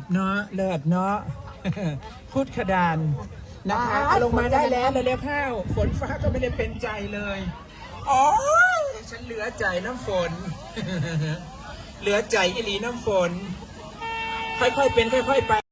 ศเนาะเลิศเนาะ พูดขดานนะคะลงมาได้แล้วเร็วๆข้าว ฝนฟ้าก็ไม่ได้เป็นใจเลยอ๋อฉันเหลือใจน้ำฝน เหลือใจอิลีน้ำฝน ค่อยๆเป็นค่อยๆไป